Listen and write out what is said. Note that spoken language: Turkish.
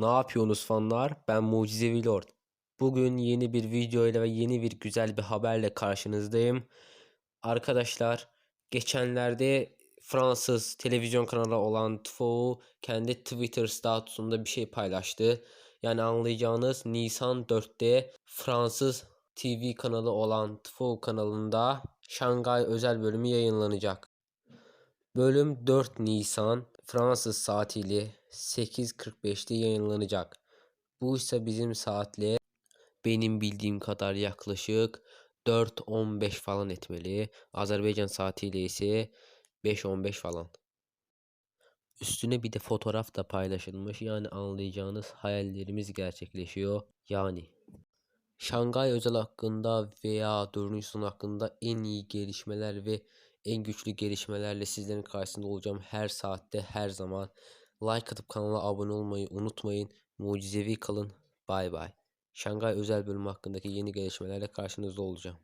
Ne yapıyorsunuz fanlar? Ben Mucizevi Lord. Bugün yeni bir video ile ve yeni bir güzel bir haberle karşınızdayım. Arkadaşlar, geçenlerde Fransız televizyon kanalı olan TFO kendi Twitter statusunda bir şey paylaştı. Yani anlayacağınız Nisan 4'te Fransız TV kanalı olan TFO kanalında Şangay özel bölümü yayınlanacak. Bölüm 4 Nisan Fransız saatiyle 8.45'te yayınlanacak. Bu ise bizim saatle benim bildiğim kadar yaklaşık 4.15 falan etmeli. Azerbaycan saatiyle ise 5.15 falan. Üstüne bir de fotoğraf da paylaşılmış. Yani anlayacağınız hayallerimiz gerçekleşiyor. Yani Şangay Özel hakkında veya 4. sezon hakkında en iyi gelişmeler ve en güçlü gelişmelerle sizlerin karşısında olacağım her saatte her zaman. Like atıp kanala abone olmayı unutmayın. Mucizevi kalın. Bay bay. Şangay özel bölüm hakkındaki yeni gelişmelerle karşınızda olacağım.